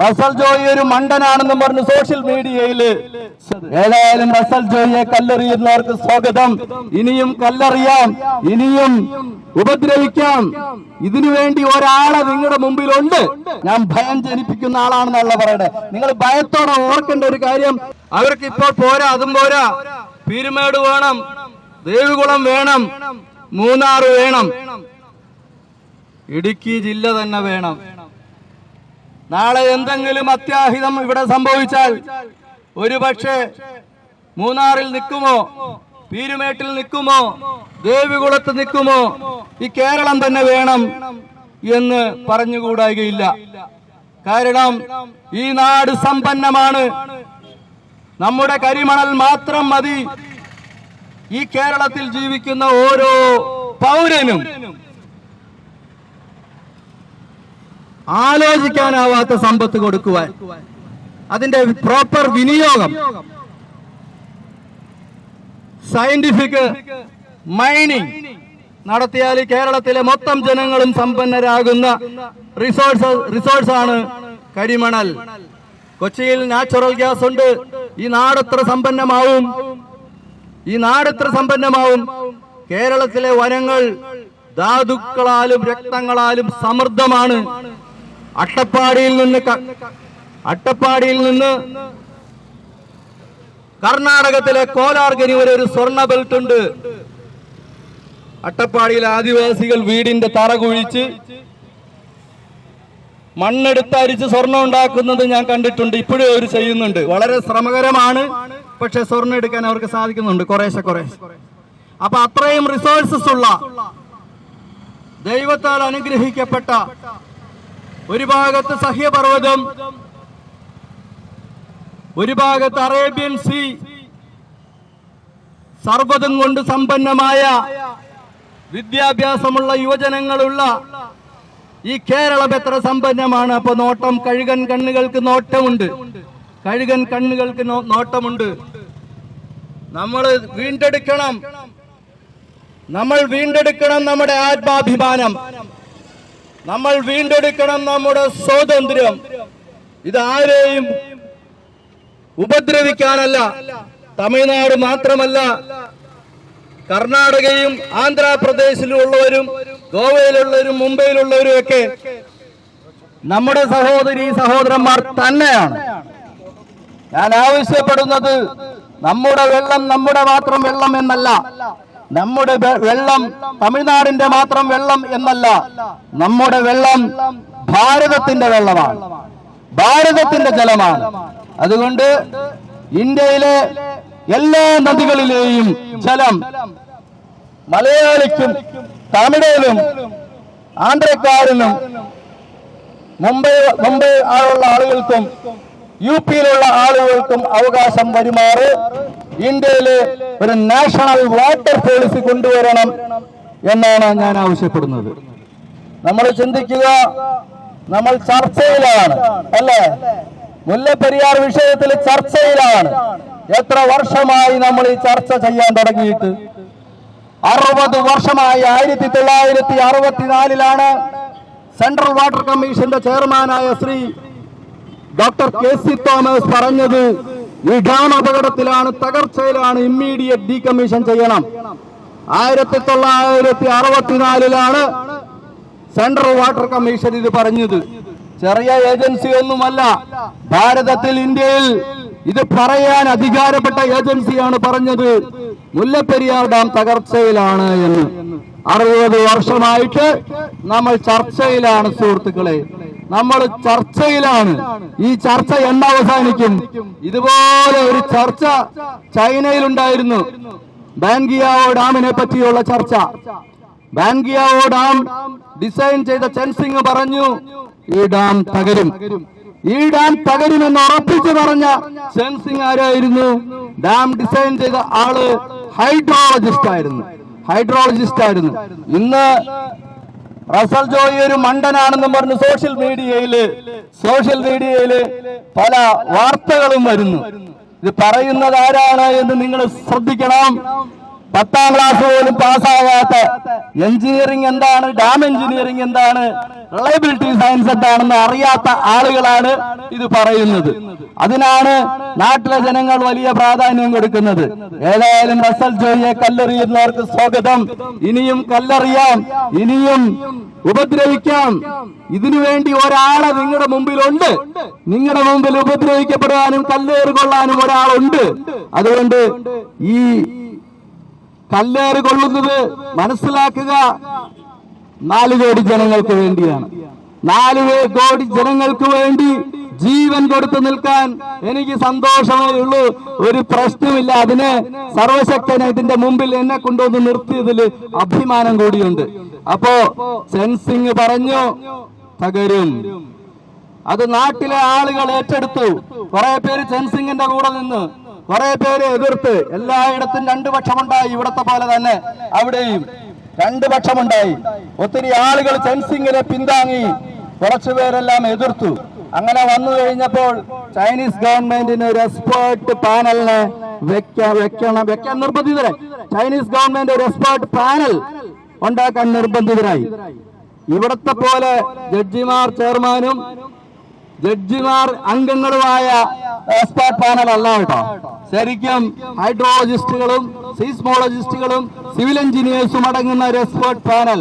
Russell Joy ഒരു മണ്ടനാണെന്നും പറഞ്ഞ് social മീഡിയയിൽ. ഏതായാലും റസൽ ജോയിയെ കല്ലെറിയുന്നവർക്ക് സ്വാഗതം. ഇനിയും കല്ലെറിയാം. ഇനിയും ഉപദ്രവിക്കാം. ഇതിനു വേണ്ടി ഒരാളെ നിങ്ങളുടെ മുമ്പിലുണ്ട്. ഞാൻ ഭയം ജനിപ്പിക്കുന്ന ആളാണെന്നുള്ള പറയണത് നിങ്ങൾ ഭയത്തോടെ ഓർക്കേണ്ട ഒരു കാര്യം. അവർക്ക് ഇപ്പോൾ പോരാ അതും പോരാ. പീരുമേട് വേണം ദേവികുളം വേണം മൂന്നാർ വേണം. ഇടുക്കി ജില്ല തന്നെ വേണം. നാളെ എന്തെങ്കിലും അത്യാഹിതം ഇവിടെ സംഭവിച്ചാൽ ഒരുപക്ഷെ മൂന്നാറിൽ നിൽക്കുമോ? പീരുമേട്ടിൽ നിൽക്കുമോ? ദേവികുളത്ത് നിൽക്കുമോ? ഈ കേരളം തന്നെ വേണം എന്ന് പറഞ്ഞുകൂടായികയില്ല. കാരണം ഈ നാട് സമ്പന്നമാണ്. നമ്മുടെ കരിമണൽ മാത്രം മതി. ഈ കേരളത്തിൽ ജീവിക്കുന്ന ഓരോ പൗരനും ആലോചിക്കാനാവാത്ത സമ്പത്ത് കൊടുക്കുവാൻ. അതിന്റെ പ്രോപ്പർ വിനിയോഗം. സയന്റിഫിക് മൈനിങ് നടത്തിയാൽ കേരളത്തിലെ മൊത്തം ജനങ്ങളും സമ്പന്നരാകുന്ന റിസോഴ്സ് റിസോഴ്സ് ആണ് കരിമണൽ. കൊച്ചിയിൽ നാച്ചുറൽ ഗ്യാസ് ഉണ്ട്. ഈ നാട് എത്ര സമ്പന്നമാവും? ഈ നാട് എത്ര സമ്പന്നമാവും? കേരളത്തിലെ വനങ്ങൾ ധാതുക്കളാലും രക്തങ്ങളാലും സമൃദ്ധമാണ്. അട്ടപ്പാടിയിൽ നിന്ന് അട്ടപ്പാടിയിൽ നിന്ന് കർണാടകത്തിലെ കോലാർഗനി വരെ ഒരു സ്വർണ ബെൽറ്റ് ഉണ്ട്. അട്ടപ്പാടിയിലെ ആദിവാസികൾ വീടിന്റെ തറ കുഴിച്ച് മണ്ണെടുത്ത് അരിച്ച് സ്വർണം ഉണ്ടാക്കുന്നത് ഞാൻ കണ്ടിട്ടുണ്ട് ഇപ്പോഴും അവർ ചെയ്യുന്നുണ്ട്. വളരെ ശ്രമകരമാണ് പക്ഷെ സ്വർണം എടുക്കാൻ അവർക്ക് സാധിക്കുന്നുണ്ട് കുറേശ്ശെ കുറേശ്ശെ. അപ്പൊ അത്രയും റിസോഴ്സസ് ഉള്ള ദൈവത്താൽ അനുഗ്രഹിക്കപ്പെട്ട ഒരു ഭാഗത്ത് സഹ്യപർവതം ഒരു ഭാഗത്ത് അറേബ്യൻ സീ സർവതും കൊണ്ട് സമ്പന്നമായ വിദ്യാഭ്യാസമുള്ള യുവജനങ്ങളുള്ള ഈ കേരളം എത്ര സമ്പന്നമാണ്. അപ്പൊ നോട്ടം കഴുകൻ കണ്ണുകൾക്ക് നോട്ടമുണ്ട്. കഴുകൻ കണ്ണുകൾക്ക് നോട്ടമുണ്ട്. നമ്മൾ വീണ്ടെടുക്കണം. നമ്മൾ വീണ്ടെടുക്കണം നമ്മുടെ ആത്മാഭിമാനം. നമ്മൾ വീണ്ടെടുക്കണം നമ്മുടെ സ്വാതന്ത്ര്യം. ഇതാരെയും ഉപദ്രവിക്കാനല്ല. തമിഴ്നാട് മാത്രമല്ല. കർണാടകയും ആന്ധ്രാപ്രദേശിലുള്ളവരും ഗോവയിലുള്ളവരും മുംബൈയിലുള്ളവരും ഒക്കെ നമ്മുടെ സഹോദരി സഹോദരന്മാർ തന്നെയാണ്. ഞാൻ ആവശ്യപ്പെടുന്നത് നമ്മുടെ വെള്ളം നമ്മുടെ മാത്രം വെള്ളം എന്നല്ല. നമ്മുടെ വെള്ളം തമിഴ്നാടിന്റെ മാത്രം വെള്ളം എന്നല്ല നമ്മുടെ വെള്ളം ഭാരതത്തിന്റെ വെള്ളമാണ്. ഭാരതത്തിന്റെ ജലമാണ്. അതുകൊണ്ട് ഇന്ത്യയിലെ എല്ലാ നദികളിലെയും ജലം മലയാളിക്കും തമിഴിലും ആന്ധ്രക്കാരനും മുംബൈ മുംബൈ ആളുള്ള ആളുകൾക്കും യു പിയിലുള്ള ആളുകൾക്കും അവകാശം വരുമാറ്. ഇന്ത്യയിലെ ഒരു നാഷണൽ വാട്ടർ പോളിസി കൊണ്ടുവരണം എന്നാണ് ഞാൻ ആവശ്യപ്പെടുന്നത്. നമ്മൾ ചിന്തിക്കുക നമ്മൾ ചർച്ചയിലാണ് അല്ലേ? മുല്ലപ്പെരിയാർ വിഷയത്തിൽ ചർച്ചയിലാണ്. എത്ര വർഷമായി നമ്മൾ ഈ ചർച്ച ചെയ്യാൻ തുടങ്ങിയിട്ട്? അറുപത് വർഷമായി ആയിരത്തി തൊള്ളായിരത്തി അറുപത്തിനാലിലാണ് സെൻട്രൽ വാട്ടർ കമ്മീഷന്റെ ചെയർമാനായ Shri doctor K C Thomas പറഞ്ഞത് ഡാം അപകടത്തിലാണ് തകർച്ചയിലാണ് ഇമ്മീഡിയറ്റ് ഡീകമ്മീഷൻ ചെയ്യണം. ആയിരത്തി തൊള്ളായിരത്തി അറുപത്തിനാലിലാണ് സെൻട്രൽ വാട്ടർ കമ്മീഷൻ ഇത് പറഞ്ഞത്. ചെറിയ ഏജൻസി ഒന്നുമല്ല ഭാരതത്തിൽ ഇന്ത്യയിൽ ഇത് പറയാൻ അധികാരപ്പെട്ട ഏജൻസിയാണ് പറഞ്ഞത്. മുല്ലപ്പെരിയാർ ഡാം തകർച്ചയിലാണ് എന്ന്. അറുപത് വർഷമായിട്ട് നമ്മൾ ചർച്ചയിലാണ് സുഹൃത്തുക്കളെ. നമ്മൾ ചർച്ചയിലാണ്. ഈ ചർച്ച എന്ന് അവസാനിക്കും. ഇതുപോലെ ഒരു ചർച്ച ചൈനയിലുണ്ടായിരുന്നു. ബാൻഗിയാവോ ഡാമിനെ പറ്റിയുള്ള ചർച്ച. ബാൻഗിയാവോ ഡാം ഡിസൈൻ ചെയ്ത ചെൻസിംഗ് പറഞ്ഞു ഈ ഡാം തകരും. ഈ ഡാം തകരുമെന്ന് ഉറപ്പിച്ചു പറഞ്ഞ ചെൻസിംഗ് ആരായിരുന്നു? ഡാം ഡിസൈൻ ചെയ്ത ആൾ ഹൈഡ്രോളജിസ്റ്റ് ആയിരുന്നു ഹൈഡ്രോളജിസ്റ്റ് ആയിരുന്നു ഇന്ന് റസൽ ജോയി ഒരു മണ്ടനാണെന്നും പറഞ്ഞ് സോഷ്യൽ മീഡിയയിൽ സോഷ്യൽ മീഡിയയിൽ പല വാർത്തകളും വരുന്നു. ഇത് പറയുന്നത് ആരാണ് എന്ന് നിങ്ങൾ ശ്രദ്ധിക്കണം. പത്താം ക്ലാസ് പോലും പാസ്സാകാത്ത എഞ്ചിനീയറിംഗ് എന്താണ് ഡാം എഞ്ചിനീയറിംഗ് എന്താണ് റിലയബിലിറ്റി സയൻസ് എന്താണെന്ന് അറിയാത്ത ആളുകളാണ് ഇത് പറയുന്നത്. അതിനാണ് നാട്ടിലെ ജനങ്ങൾ വലിയ പ്രാധാന്യം കൊടുക്കുന്നത്. ഏതായാലും റസൽ ജോയിയെ കല്ലെറിയുന്നവർക്ക് സ്വാഗതം. ഇനിയും കല്ലെറിയാം ഇനിയും ഉപദ്രവിക്കാം. ഇതിനു വേണ്ടി ഒരാളെ നിങ്ങളുടെ മുമ്പിലുണ്ട്. നിങ്ങളുടെ മുമ്പിൽ ഉപദ്രവിക്കപ്പെടാനും കല്ലേറ് കൊള്ളാനും ഒരാളുണ്ട്. അതുകൊണ്ട് ഈ കല്ലേറ് കൊള്ളുന്നത് മനസ്സിലാക്കുക. നാല് കോടി ജനങ്ങൾക്ക് വേണ്ടിയാണ്. നാല് കോടി ജനങ്ങൾക്ക് വേണ്ടി ജീവൻ കൊടുത്തു നിൽക്കാൻ എനിക്ക് സന്തോഷമേ ഉള്ളൂ. ഒരു പ്രശ്നമില്ല. അതിന് സർവശക്തനെ ഇതിന്റെ മുമ്പിൽ എന്നെ കൊണ്ടുവന്ന് നിർത്തിയതിൽ അഭിമാനം കൂടിയുണ്ട്. അപ്പോ സെൻസിങ് പറഞ്ഞു തകരും. അത് നാട്ടിലെ ആളുകൾ ഏറ്റെടുത്തു. കുറെ പേര് സെൻസിങ്ങിന്റെ കൂടെ നിന്ന്. കുറെ പേര് എതിർത്ത് എല്ലായിടത്തും രണ്ടു പക്ഷമുണ്ടായി. ഇവിടത്തെ പോലെ തന്നെ അവിടെയും രണ്ടു പക്ഷമുണ്ടായി. ഒത്തിരി ആളുകൾ സെൻസിങ്ങിനെ പിന്താങ്ങി കുറച്ചു പേരെല്ലാം എതിർത്തു. അങ്ങനെ വന്നു കഴിഞ്ഞപ്പോൾ ചൈനീസ് ഗവൺമെന്റിന് ഒരു എക്സ്പേർട്ട് പാനലിനെ വെക്കണം വെക്കാൻ നിർബന്ധിതരെ ചൈനീസ് ഗവൺമെന്റ് ഒരു എക്സ്പേർട്ട് പാനൽ ഉണ്ടാക്കാൻ നിർബന്ധിതരായി. ഇവിടത്തെ പോലെ ജഡ്ജിമാർ ചെയർമാനും ജഡ്ജിമാർ അംഗങ്ങളുമായ എക്സ്പേർട്ട് പാനൽ അല്ല കേട്ടോ ശരിക്കും ഹൈഡ്രോളജിസ്റ്റുകളും സീസ്മോളജിസ്റ്റുകളും സിവിൽ എഞ്ചിനീയേഴ്സും അടങ്ങുന്ന ഒരു എക്സ്പേർട്ട് പാനൽ.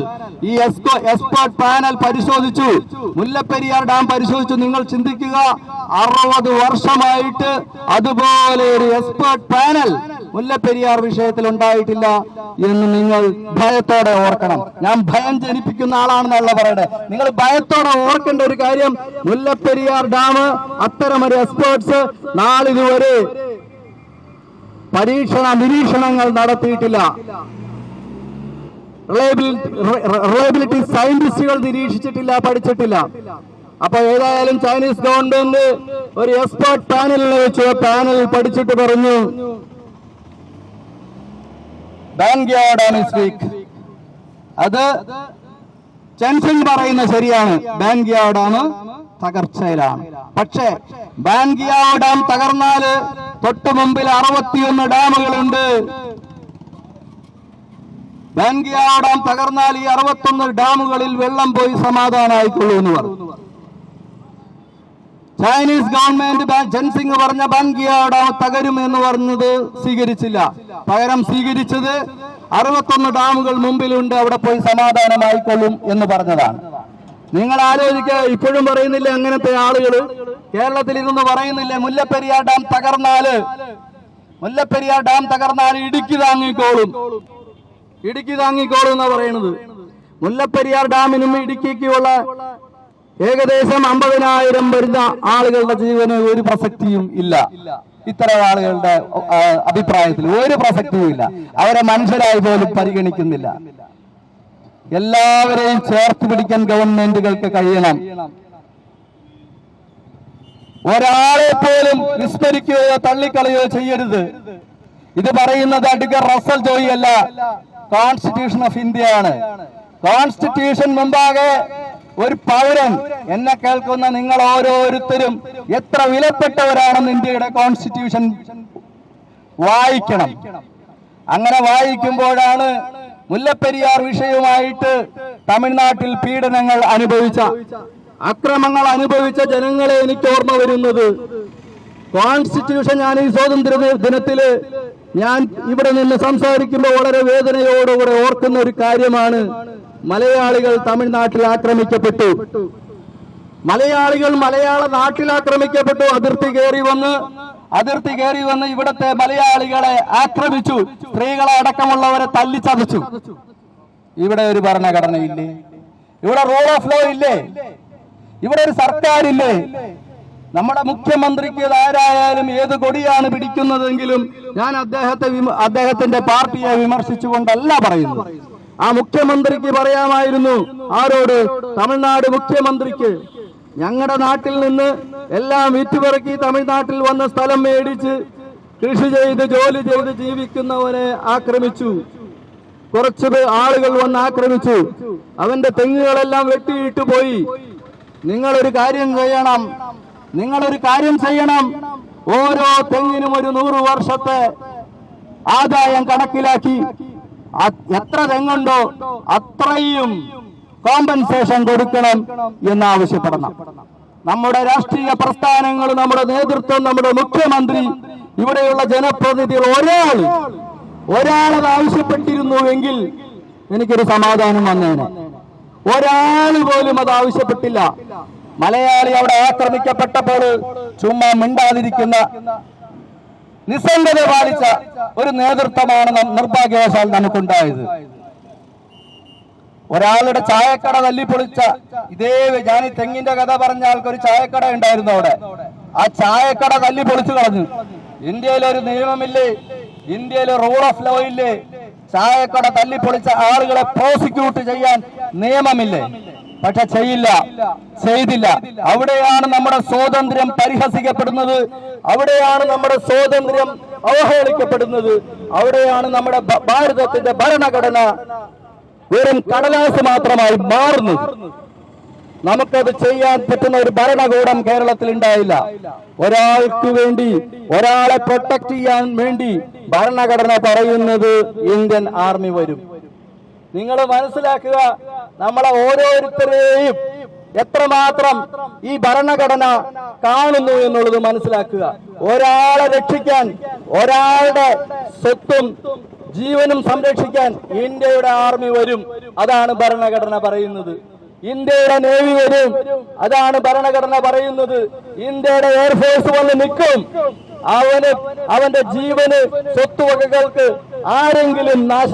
ഈ എക്സ്പേർട്ട് പാനൽ പരിശോധിച്ചു. മുല്ലപ്പെരിയാർ ഡാം പരിശോധിച്ചു. നിങ്ങൾ ചിന്തിക്കുക അറുപത് വർഷമായിട്ട് അതുപോലെ ഒരു എക്സ്പേർട്ട് പാനൽ മുല്ലപ്പെരിയാർ വിഷയത്തിൽ ഉണ്ടായിട്ടില്ല എന്ന് നിങ്ങൾ ഭയത്തോടെ ഓർക്കണം. ഞാൻ ഭയം ജനിപ്പിക്കുന്ന ആളാണെന്നല്ല പറയട്ടെ നിങ്ങൾ ഭയത്തോടെ ഓർക്കേണ്ട ഒരു കാര്യം മുല്ലപ്പെരിയാർ ഡാം അത്തരമൊരു എക്സ്പേർട്സ് നാളിതുവരെ പരീക്ഷണ നിരീക്ഷണങ്ങൾ നടത്തിയിട്ടില്ല. റിലയബിലിറ്റി സയന്റിസ്റ്റുകൾ നിരീക്ഷിച്ചിട്ടില്ല പഠിച്ചിട്ടില്ല. അപ്പൊ ഏതായാലും ചൈനീസ് ഗവൺമെന്റ് ഒരു എക്സ്പേർട്ട് പാനലിനെ വെച്ച്. പാനൽ പഠിച്ചിട്ട് പറഞ്ഞു ബാങ്ക്യാർഡ് അത് ചെൻസിംഗ് പറയുന്ന ശരിയാണ്. ബാങ്കിയാ ഡാം തകർച്ചയിലാണ്. പക്ഷേ ബാങ്കിയാ ഡാം തകർന്നാൽ തൊട്ട് മുമ്പിൽ അറുപത്തിയൊന്ന് ഡാമുകളുണ്ട്. ബാങ്കിയാ ഡാം തകർന്നാൽ ഈ അറുപത്തൊന്ന് ഡാമുകളിൽ വെള്ളം പോയി സമാധാനമായിക്കൊള്ളൂ എന്ന് പറഞ്ഞു. ചൈനീസ് ഗവൺമെന്റ് ജൻസിംഗ് പറഞ്ഞ ബാങ്കിയാ ഡാം തകരും എന്ന് പറഞ്ഞത് സ്വീകരിച്ചില്ല. പകരം സ്വീകരിച്ചത് അറുപത്തൊന്ന് ഡാമുകൾ മുമ്പിലുണ്ട് അവിടെ പോയി സമാധാനമായിക്കൊള്ളും എന്ന് പറഞ്ഞതാണ്. നിങ്ങൾ ആലോചിക്കുക ഇപ്പോഴും പറയുന്നില്ല അങ്ങനത്തെ ആളുകൾ കേരളത്തിൽ ഇരുന്ന് പറയുന്നില്ല മുല്ലപ്പെരിയാർ ഡാം തകർന്നാൽ മുല്ലപ്പെരിയാർ ഡാം തകർന്നാൽ ഇടുക്കി താങ്ങിക്കോളും. ഇടുക്കി താങ്ങിക്കോളും എന്നാ പറയുന്നത്. മുല്ലപ്പെരിയാർ ഡാമിനും ഇടുക്കിക്കുള്ള ഏകദേശം അമ്പതിനായിരം വരുന്ന ആളുകളുടെ ജീവന് ഒരു പ്രസക്തിയും ഇല്ല. ഇത്തരം ആളുകളുടെ അഭിപ്രായത്തിൽ ഒരു പ്രസക്തിയും ഇല്ല. അവരെ മനുഷ്യരായി പോലും പരിഗണിക്കുന്നില്ല. എല്ലാവരെയും ചേർത്ത് പിടിക്കാൻ ഗവൺമെന്റുകൾക്ക് കഴിയണം. ഒരാളെ പോലും വിസ്മരിക്കുകയോ തള്ളിക്കളയോ ചെയ്യരുത്. ഇത് പറയുന്നത് അഡ്വക്കർ റസൽ ജോയി അല്ല. കോൺസ്റ്റിറ്റ്യൂഷൻ ഓഫ് ഇന്ത്യയാണ് കോൺസ്റ്റിറ്റ്യൂഷൻ മുമ്പാകെ ഒരു പൗരൻ എന്നെ കേൾക്കുന്ന നിങ്ങൾ ഓരോരുത്തരും എത്ര വിലപ്പെട്ടവരാണെന്ന് ഇന്ത്യയുടെ കോൺസ്റ്റിറ്റ്യൂഷൻ വായിക്കണം. അങ്ങനെ വായിക്കുമ്പോഴാണ് മുല്ലപ്പെരിയാർ വിഷയവുമായിട്ട് തമിഴ്നാട്ടിൽ പീഡനങ്ങൾ അനുഭവിച്ച അക്രമങ്ങൾ അനുഭവിച്ച ജനങ്ങളെ എനിക്ക് ഓർമ്മ വരുന്നത്. കോൺസ്റ്റിറ്റ്യൂഷൻ ഞാൻ ഈ സ്വാതന്ത്ര്യ ദിനത്തിൽ ഞാൻ ഇവിടെ നിന്ന് സംസാരിക്കുമ്പോൾ വളരെ വേദനയോടുകൂടെ ഓർക്കുന്ന ഒരു കാര്യമാണ്. മലയാളികൾ തമിഴ്നാട്ടിൽ ആക്രമിക്കപ്പെട്ടു. മലയാളികൾ മലയാള നാട്ടിൽ ആക്രമിക്കപ്പെട്ടു. അതിർത്തി കയറി വന്ന് അതിർത്തി കയറി വന്ന് ഇവിടത്തെ മലയാളികളെ ആക്രമിച്ചു. സ്ത്രീകളെ അടക്കമുള്ളവരെ തല്ലിച്ചതച്ചു. ഇവിടെ ഒരു ഭരണഘടനയില്ലേ? ഇവിടെ റൂൾ ഓഫ് ലോ ഇല്ലേ? ഇവിടെ ഒരു സർക്കാരില്ലേ? നമ്മുടെ മുഖ്യമന്ത്രിക്ക് ആരായാലും ഏത് കൊടിയാണ് പിടിക്കുന്നതെങ്കിലും ഞാൻ അദ്ദേഹത്തെ അദ്ദേഹത്തിന്റെ പാർട്ടിയെ വിമർശിച്ചുകൊണ്ടല്ല പറയുന്നു ആ മുഖ്യമന്ത്രിക്ക് പറയാമായിരുന്നു. ആരോട്? തമിഴ്നാട് മുഖ്യമന്ത്രിക്ക്. ഞങ്ങളുടെ നാട്ടിൽ നിന്ന് എല്ലാം വിറ്റുപിറക്കി തമിഴ്നാട്ടിൽ വന്ന സ്ഥലം മേടിച്ച് കൃഷി ചെയ്ത് ജോലി ചെയ്ത് ജീവിക്കുന്നവനെ ആക്രമിച്ചു. കുറച്ച് ആളുകൾ വന്ന് ആക്രമിച്ചു. അവന്റെ തെങ്ങുകളെല്ലാം വെട്ടിയിട്ട് പോയി. നിങ്ങളൊരു കാര്യം ചെയ്യണം. നിങ്ങളൊരു കാര്യം ചെയ്യണം. ഓരോ തെങ്ങിനും ഒരു നൂറ് വർഷത്തെ ആദായം കണക്കിലാക്കി. എത്ര തെങ്ങുണ്ടോ അത്രയും കോമ്പൻസേഷൻ കൊടുക്കണം എന്ന് ആവശ്യപ്പെടണം നമ്മുടെ രാഷ്ട്രീയ പ്രസ്ഥാനങ്ങൾ നമ്മുടെ നേതൃത്വം നമ്മുടെ മുഖ്യമന്ത്രി ഇവിടെയുള്ള ജനപ്രതിനിധികൾ ഒരാൾ ഒരാളത് ആവശ്യപ്പെട്ടിരുന്നുവെങ്കിൽ എനിക്കൊരു സമാധാനം വന്നേനെ. ഒരാൾ പോലും അത് ആവശ്യപ്പെട്ടില്ല. മലയാളി അവിടെ ആക്രമിക്കപ്പെട്ടപ്പോൾ ചുമ്മാ മിണ്ടാതിരിക്കുന്ന നിസ്സംഗത പാലിച്ച ഒരു നേതൃത്വമാണ് നിർഭാഗ്യവശാൽ നമുക്കുണ്ടായത്. ഒരാളുടെ ചായക്കട തല്ലിപ്പൊളിച്ച ഇതേ ഞാൻ ഈ തെങ്ങിന്റെ കഥ പറഞ്ഞ ആൾക്കൊരു ചായക്കട ഉണ്ടായിരുന്നു അവിടെ. ആ ചായക്കട തല്ലിപ്പൊളിച്ചു കളഞ്ഞു. ഇന്ത്യയിൽ ഒരു നിയമമില്ലേ? ഇന്ത്യയിൽ റൂൾ ഓഫ് ലോ ഇല്ലേ? ചായക്കട തല്ലിപ്പൊളിച്ച ആളുകളെ പ്രോസിക്യൂട്ട് ചെയ്യാൻ നിയമമില്ലേ? പക്ഷെ ചെയ്യില്ല. ചെയ്തില്ല. അവിടെയാണ് നമ്മുടെ സ്വാതന്ത്ര്യം പരിഹസിക്കപ്പെടുന്നത്. അവിടെയാണ് നമ്മുടെ സ്വാതന്ത്ര്യം അവഹേളിക്കപ്പെടുന്നത്. അവിടെയാണ് നമ്മുടെ ഭാരതത്തിന്റെ ഭരണഘടന വെറും കടലാസ് മാത്രമായി മാറുന്നു നമുക്കത് ചെയ്യാൻ പറ്റുന്ന ഒരു ഭരണകൂടം കേരളത്തിൽ ഉണ്ടായില്ല. ഒരാൾക്ക് വേണ്ടി ഒരാളെ പ്രൊട്ടക്ട് ചെയ്യാൻ വേണ്ടി ഭരണഘടന പറയുന്നത് ഇന്ത്യൻ ആർമി വരും. നിങ്ങൾ മനസ്സിലാക്കുക നമ്മളെ ഓരോരുത്തരെയും എത്രമാത്രം ഈ ഭരണഘടന കാണുന്നു എന്നുള്ളത് മനസ്സിലാക്കുക. ഒരാളെ രക്ഷിക്കാൻ ഒരാളുടെ സ്വത്തും ജീവനും സംരക്ഷിക്കാൻ ഇന്ത്യയുടെ ആർമി വരും അതാണ് ഭരണഘടന പറയുന്നത്. ഇന്ത്യയുടെ നേവി വരും അതാണ് ഭരണഘടന പറയുന്നത്. ഇന്ത്യയുടെ എയർഫോഴ്സ് വന്ന് നിൽക്കും. അവന് അവന്റെ ജീവന് സ്വത്തുവകകൾക്ക് ആരെങ്കിലും നാശ